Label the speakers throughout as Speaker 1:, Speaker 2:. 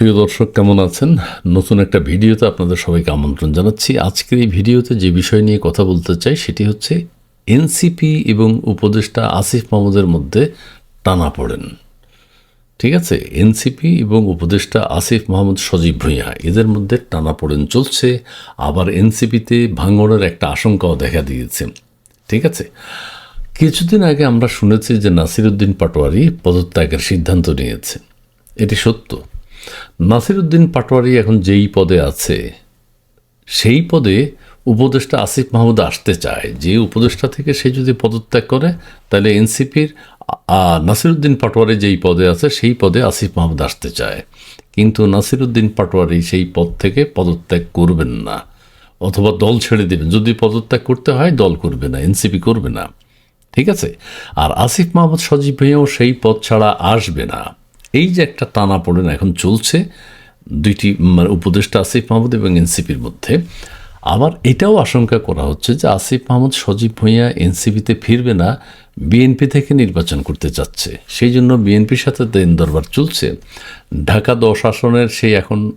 Speaker 1: প্রিয় দর্শক, কেমন আছেন? নতুন একটা ভিডিওতে আপনাদের সবাইকে আমন্ত্রণ জানাচ্ছি। আজকের এই ভিডিওতে যে বিষয় নিয়ে কথা বলতে চাই, সেটি হচ্ছে এনসিপি এবং উপদেষ্টা আসিফ মাহমুদের মধ্যে টানা পড়েন। ঠিক আছে? এনসিপি এবং উপদেষ্টা আসিফ মাহমুদ সজীব ভূঁইয়া, এদের মধ্যে টানা পড়েন চলছে। আবার এনসিপিতে ভাঙড়ের একটা আশঙ্কাও দেখা দিয়েছে। ঠিক আছে? কিছুদিন আগে আমরা শুনেছি যে নাসিরুদ্দিন পাটোয়ারি পদত্যাগের সিদ্ধান্ত নিয়েছে। এটি সত্য। নাসিরুদ্দিন পাটোয়ারি এখন যেই পদে আছে, সেই পদে উপদেষ্টা আসিফ মাহমুদ আসতে চায়। যে উপদেষ্টা থেকে সে যদি পদত্যাগ করে, তাহলে এনসিপির নাসিরুদ্দিন পাটোয়ারি যেই পদে আছে, সেই পদে আসিফ মাহমুদ আসতে চায়। কিন্তু নাসিরুদ্দিন পাটোয়ারি সেই পদ থেকে পদত্যাগ করবেন না, অথবা দল ছেড়ে দেবেন। যদি পদত্যাগ করতে হয়, দল করবে না, এনসিপি করবে না। ঠিক আছে? আর আসিফ মাহমুদ সজীব ভাইয়াও সেই পদ ছাড়া আসবে না। এই যে একটা টানা পড়েন এখন চলছে, দুইটি মানে উপদেষ্টা আসিফ মাহমুদ এবং এনসিপির মধ্যে, আবার এটাও আশঙ্কা করা হচ্ছে যে আসিফ মাহমুদ সজীব ভূঁইয়া এনসিপিতে ফিরবে না, বিএনপি থেকে নির্বাচন করতে চাচ্ছে। সেই জন্য বিএনপির সাথে দেন দরবার চলছে। ঢাকা দশ আসনের সেই এখন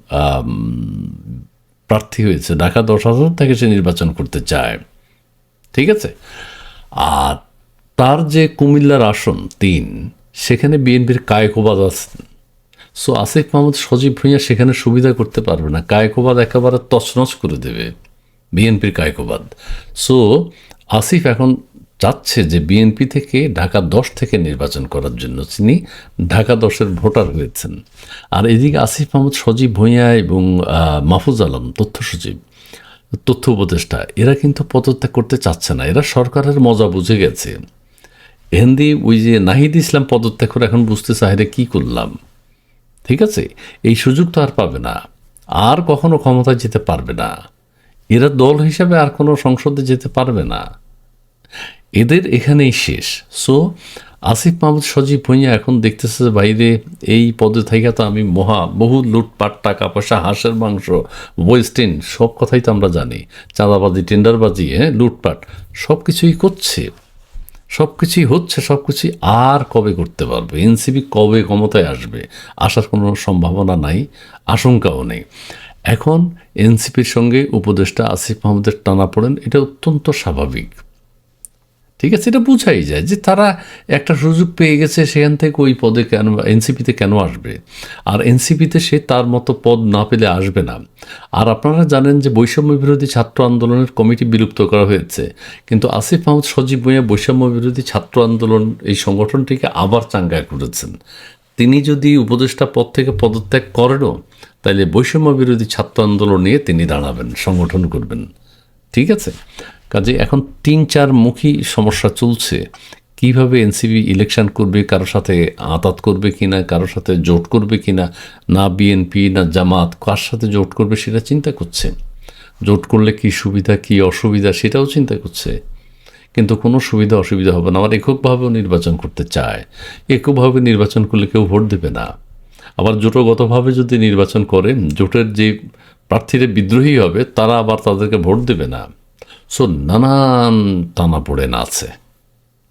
Speaker 1: প্রার্থী হয়েছে। ঢাকা দশ আসন থেকে সে নির্বাচন করতে চায়। ঠিক আছে? আর তার যে কুমিল্লার আসন তিন সেখানে বিএনপির কায়কোবাদ আছেন সো আসিফ মাহমুদ সজীব ভূঁইয়া সেখানে সুবিধা করতে পারবে না। কায়কোবাদ একেবারে তছনছ করে দেবে বিএনপির কায়কোবাদ সো আসিফ এখন চাচ্ছে যে বিএনপি থেকে ঢাকা দশ থেকে নির্বাচন করার জন্য তিনি ঢাকা দশের ভোটার হয়েছেন। আর এদিকে আসিফ মাহমুদ, সজীব ভূঁইয়া এবং মাহফুজ আলম, তথ্য সচিব, তথ্য উপদেষ্টা, এরা কিন্তু পদত্যাগ করতে চাচ্ছে না। এরা সরকারের মজা বুঝে গেছে। হিন্দি ওই যে নাহিদ ইসলাম পদত্যাগ করে এখন বুঝতে চাহিদা কী করলাম? ঠিক আছে? এই সুযোগ তো আর পাবে না। আর কখনো ক্ষমতায় যেতে পারবে না। এরা দল হিসাবে আর কোনো সংসদে যেতে পারবে না। এদের এখানেই শেষ। সো আসিফ মাহমুদ সজীব ভুঁইয়া এখন দেখতেছে যে বাইরে এই পদে থেকে তো আমি মহা বহু লুটপাট টাকা পয়সা হাঁসের মাংস ওয়েস্টিন সব কথাই তো আমরা জানি। চাঁদাবাজি, টেন্ডারবাজি হ্যাঁ লুটপাট সব কিছুই করছে। সব কিছুই হচ্ছে সব কিছুই আর কবে করতে পারবে? এনসিপি কবে ক্ষমতায় আসবে? আসার কোনো সম্ভাবনা নাই, আশঙ্কাও নেই। এখন এনসিপির সঙ্গে উপদেষ্টা আসিফ মাহমুদের টানা পড়েন, এটা অত্যন্ত স্বাভাবিক। ঠিক আছে? এটা বোঝাই যায় যে তারা একটা সুযোগ পেয়ে গেছে সেখান থেকে ওই পদে কেন এনসিপিতে কেন আসবে? আর এনসিপিতে সে তার মতো পদ না পেলে আসবে না। আর আপনারা জানেন যে বৈষম্য বিরোধী ছাত্র আন্দোলনের কমিটি বিলুপ্ত করা হয়েছে। কিন্তু আসিফ মাহমুদ সজীব ভূঁইয়া বৈষম্য বিরোধী ছাত্র আন্দোলন এই সংগঠনটিকে আবার চাঙ্গায় করেছেন। তিনি যদি উপদেষ্টা পদ থেকে পদত্যাগ করেনও তাহলে বৈষম্য বিরোধী ছাত্র আন্দোলন নিয়ে তিনি দাঁড়াবেন, সংগঠন করবেন। ঠিক আছে? কাজে এখন তিন, চার মুখী সমস্যা চলছে। কীভাবে এনসিবি ইলেকশন করবে কারোর সাথে আতাত করবে কিনা কারোর সাথে জোট করবে কিনা, না বিএনপি, না জামাত, কার সাথে জোট করবে সেটা চিন্তা করছে। জোট করলে কি সুবিধা, কি অসুবিধা সেটাও চিন্তা করছে। কিন্তু কোনো সুবিধা, অসুবিধা হবে না। আমার এককভাবেও নির্বাচন করতে চায়। এককভাবে নির্বাচন করলে কেউ ভোট দেবে না। আবার জোটগতভাবে যদি নির্বাচন করে, জোটের যে প্রার্থীরা বিদ্রোহী হবে, তারা আবার তাদেরকে ভোট দেবে না। সো নানান টানা পড়ে নাচে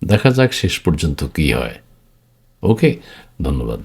Speaker 1: দেখা যাক শেষ পর্যন্ত কি হয়। ওকে ধন্যবাদ।